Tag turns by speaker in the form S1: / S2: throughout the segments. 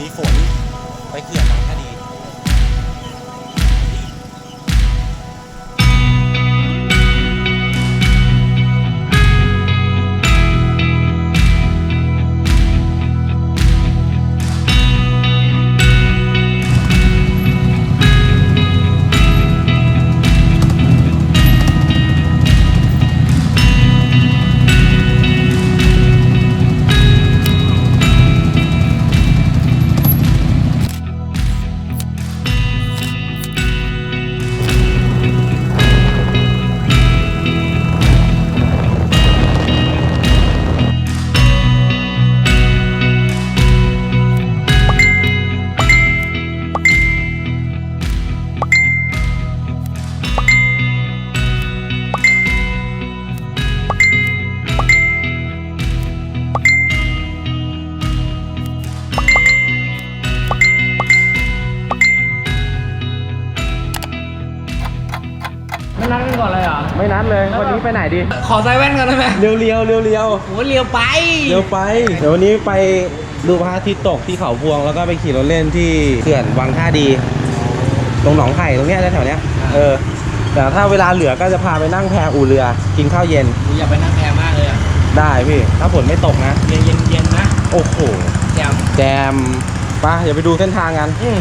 S1: มีฝนไปเขื่อนบางท่าดี
S2: ไม่นัดเลย
S1: วันนี้ไปไหนดี
S2: ขอใส่แว่นกันได้ไหม
S1: เรียวเรียวเรียวเรียว
S2: โหเลียวไป
S1: เร็วไป เดี๋ยววันนี้ไปดูพระอาทิตย์ตกที่เขาพวง แล้วก็ไปขี่รถเล่นที่เขื่อนวังท่าดี ตรงหนองไผ่ตรงเนี้ยแถวๆเนี้ย เออ แต่ถ้าเวลาเหลือก็จะพาไปนั่งแพอู่เรือ กินข้าวเย็น
S2: กูอยากไปนั่งแพรมากเลยอะ
S1: ได้พี่ ถ้าฝนไม่ตกนะ
S2: เย็นเย็นเย็นนะ
S1: โอ้โห
S2: แจม
S1: แจมไปะอย่าไปดูเส้นทางกัน
S2: อืม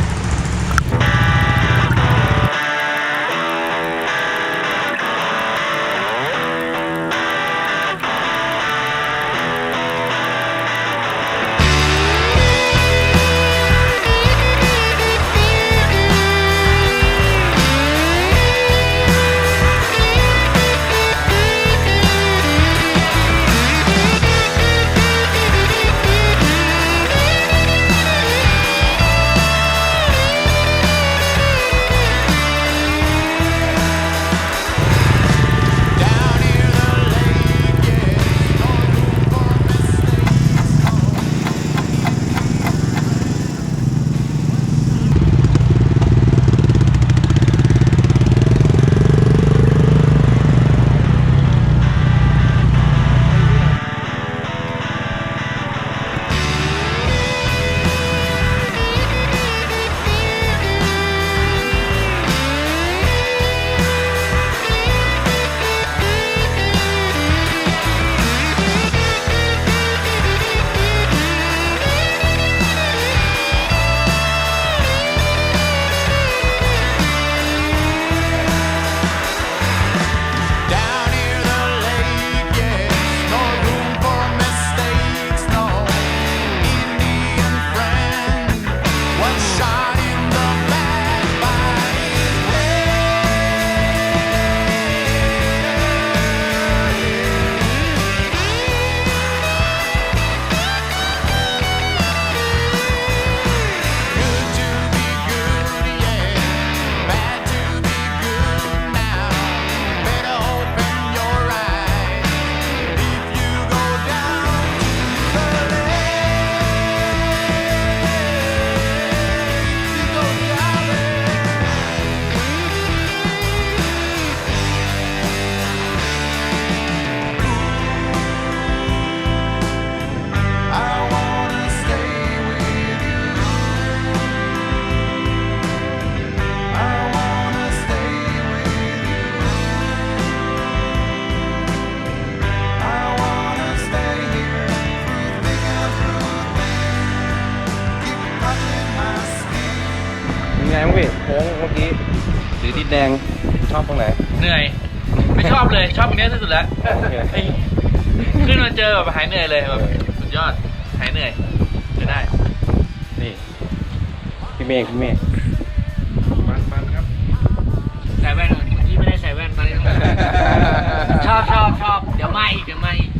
S1: งบ้างพี่โค้งเมื่อกี้สีดินแดงชอบตรงไหน
S2: เหนื่อย ไม่ชอบเลย ชอบตรงเนี้ยที่สุดแล้ว
S1: โอเค
S2: ไอ้ขึ้นมาเจอแบบหายเหนื่อยเลยแบบสุดยอด หายเหนื่อยจะได้
S1: นี่ พี่เมฆพี่เมฆ
S2: มันมันครับใส่แว่นก่อนเมื่อกี้ไม่ได้ใส่แว่นตอนนี้ต้องใส่แว่นชอบชอบชอบ เดี๋ยวมาอีกเดี๋ยวมาอีก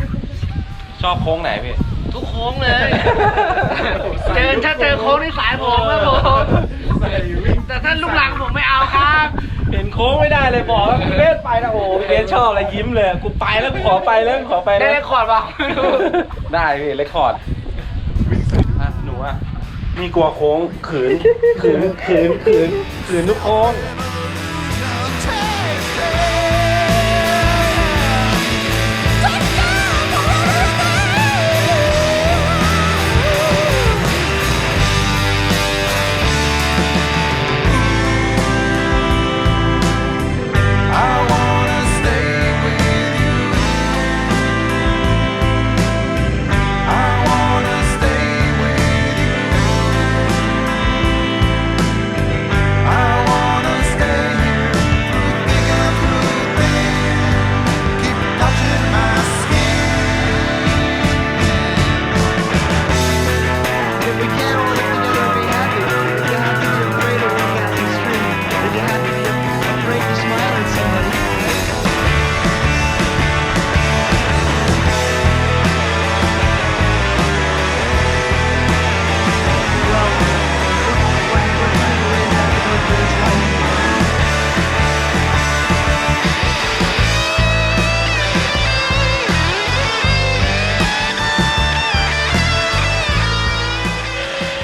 S1: ชอบโค้งไหนพี่
S2: ทุกโค้งเลย เจอถ้าเจอโค้งที่สายผมครับผม แต่ถ้าลูกหลังผมไม่เอาครับ
S1: เห็นโค้งไม่ได้เลยบอกว่าพี่เบสไปนะโอ้พี่เบสชอบอะไรยิ้มเลยกูไปแล้วกูขอไปแล้วกูขอไป
S2: ได้
S1: แล้ว
S2: เลคคอร์ดเปล่าไม่รู้
S1: ได้พี่เรคคอร์ดอะหนูอะนี่กลัวโค้งขืนขืนขืนขืนขืนทุกโค้ง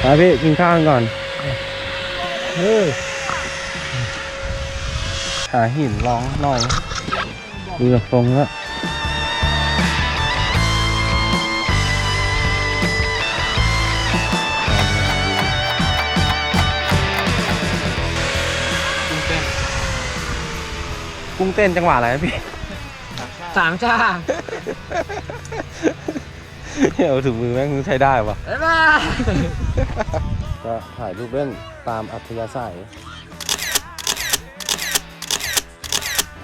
S1: ไปพี่กินข้าวกันก่อน
S3: เออ
S1: หาหินร้องหน่อยดูจากทรงแล้วกุ้งเต้นจังหวะอะไรนะพี่
S3: สามชา
S1: เดี๋ยวถึงมือแม่งใช้ได้ปะ
S3: บ๊ายบาย
S1: ก็ถ่ายรูปเล่นตามอัธยาศัย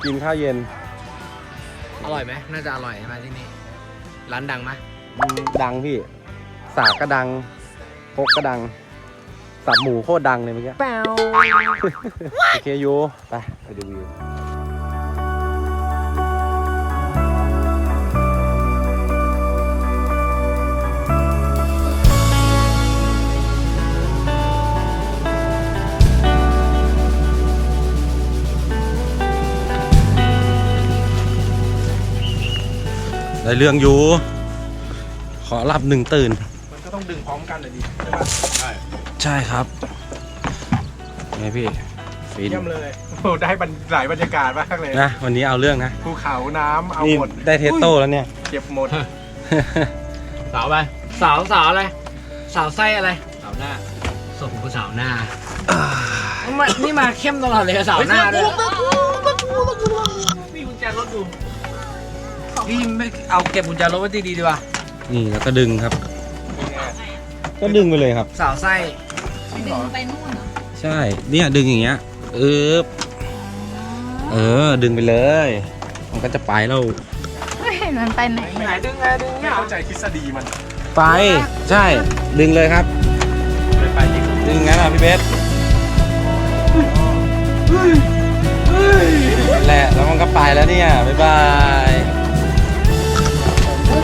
S1: กินข้าวเย็น
S3: อร่อยไหมน่าจะอร่อยใช่ไหมที่นี่ร้านดังไหม
S1: อืมดังพี่ สากก็ดังพกก็ดัง สับหมูโคตรดังเลยเมื่อกี้
S3: แป้ว
S1: โอเคอยูไป ไปดูวิว ได้เรื่องอยู่ ขอรับหนึ่งตื่น
S4: มันก็ต้องดึงพร้อมกันเลยดิใช่ปะใช่
S1: ใช่ครับ ไงพี่ ฟิน
S4: เยี่ยมเลยโอ้ได้บรรหลายบรรยากาศมากเลย
S1: นะ วันนี้เอาเรื่องนะ
S4: ภูเขาน้ำเอา
S1: นี่
S4: หมด
S1: ได้เทสโต้แล้วเนี่ย
S4: เก็บหมด
S3: สาวไปสาวสาวอะไร สาวไส้อะไร สาวหน้าส่งกูสาวหน้านี่มานี่มาเข้มตลอดเลยอะสาวหน้าด้วย พี่ไม่เอาเก็บกุญแจรถไว้ดีๆดีกว่า
S1: นี่แล้วก็ดึงครับ ก็ดึงไปเลยครับ
S3: สาวไส้
S5: ดึงไปนู่นเหรอ
S1: ใช่ เนี่ยดึงอย่างเงี้ยเออเออ ดึงไปเลย มันก็จะไปแล้ว
S5: ไม่เห็นมันไปไหน
S3: ไหนดึงไงดึง
S4: ไม่
S3: เนี่ย
S4: เข้าใจทฤษฎีมัน
S1: ไปใช่ ดึงเลยครับ
S4: เลยไปที่
S1: ดึงงั้นอะพี่เบสแหละแล้วมันก็ไปแล้วเนี่ย บ๊ายบาย
S3: ถ้าเ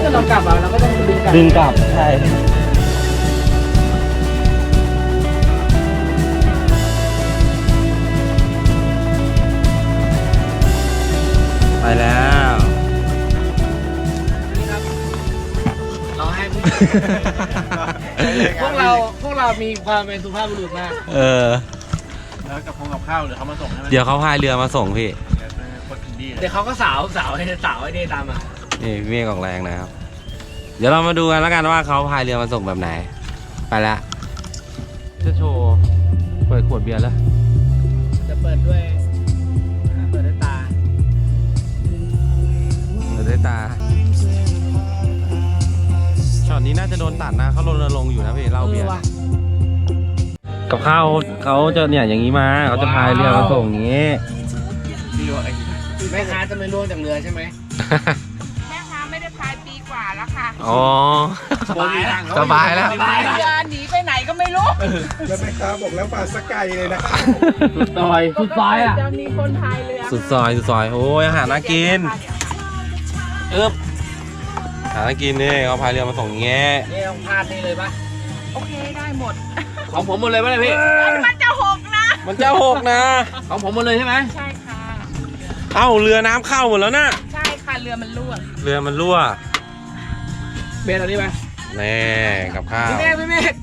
S3: กิดเรากลับมาเราก็ต้องดึงกลับ
S1: ดึงกลับใช่ไปแล้ว
S3: เราให้พวกพวกเราพวกเรามีความเป็นสุภาพบุรุษมาก
S1: เออ
S4: แล้วกับพงกับข้าวเดี๋ยวเขามาส่งใช่ไหม
S1: เดี๋ยวเขาพายเรือมาส่งพี่
S4: เดี๋ยวเป็นคนอินดี้เลย
S3: เดี๋ยวเขาก็สาวสาวให้สาวให้ได้ตามมา
S1: นี่พี่เมฆออกแรงนะครับ เดี๋ยวเรามาดูกันแล้วกันว่าเขาพายเรือมาส่งแบบไหน ไปละจะโชว์เปิดขวดเบียร์แล้ว
S3: จะเปิดด้วย เปิดด้วยตา
S1: เปิดด้วยตา ช็อตนี้น่าจะโดนตัดนะเขารณรงค์อยู่นะพี่เหล่าเบียร์
S3: ว่ะ
S1: กับข้าวเขาจะเนี่ยอย่างนี้มาเขาจะพายเรือมาส่งอย่างนี้
S4: พี่ว่าไอ้
S3: แม่ค้าจะไม่ร่วงจากเรือใช่ไหม
S5: แม่
S1: อ๋อ
S3: สบายแล้ว
S1: สบายแล้ว
S3: สบายแล้ว
S5: เรือหนีไปไหนก็ไม่รู้
S4: แล้วแม่ค้าบอกแล้วปลาสกายเลยนะ
S3: สุดซอยสุดซอยอะ
S5: จะมีคนพายเรือ
S1: สุดซอยสุดซอยโอ้ยอาหารน่ากินเอ๊บอาหารน่ากินนี่เขาพายเรือมาส่งอย่างเงี้ย
S3: นี่ต้องพลาดนี่เลยปะ
S5: โอเคได้หมด
S3: ของผมหมดเลยปะเนี่ยพี่
S5: มันจะหกนะ
S1: มันจะหกนะ
S3: ของผมหมดเลยใช่ไหม
S5: ใช่ค่ะ
S1: เอ้าเรือน้ำเข้าหมดแล้วนะ
S5: ใช่ค่ะเรือมันรั่ว
S1: เรือมันรั่ว
S3: เบนเอานี่ไป
S1: แน่กับข้าว
S3: พี่เมฆพี่เมฆ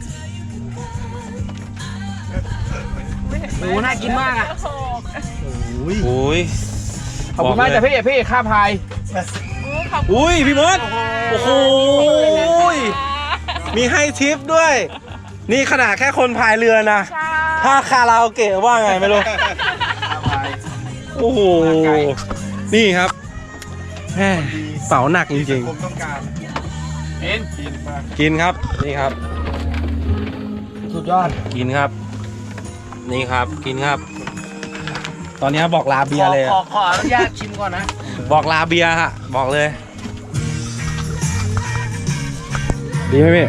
S3: โอ้โหน่ากินมากอะ
S5: หก
S1: อุ้ย
S3: ขอบคุณมาก
S1: เล
S3: จ้ะพี่พี่ค่าพาย
S5: โอ้ขอบคุณ
S1: อุ้ยพี่มดโอ้โหมีให้ทิปด้วย นี่ขนาดแค่คนพายเรือนะ
S5: ใช่
S1: ถ้าคาราโอเกะว่าไงไม่รู้โอ้โหนี่ครับแหม่เป๋าหนักจริง
S4: ผมต้อง การ
S3: เอ็น
S4: กินมาก
S1: ๆกินครับนี่ครับ
S3: สุดยอด
S1: กินครับ นี่ครับกินครับ ตอนนี้บอกลาเบียร์เลย
S3: ขอ
S1: อะ
S3: ขออนุญาตชิมก่อนนะ
S1: บอกลาเบียร์ฮะบอกเลย ดีไหมพี่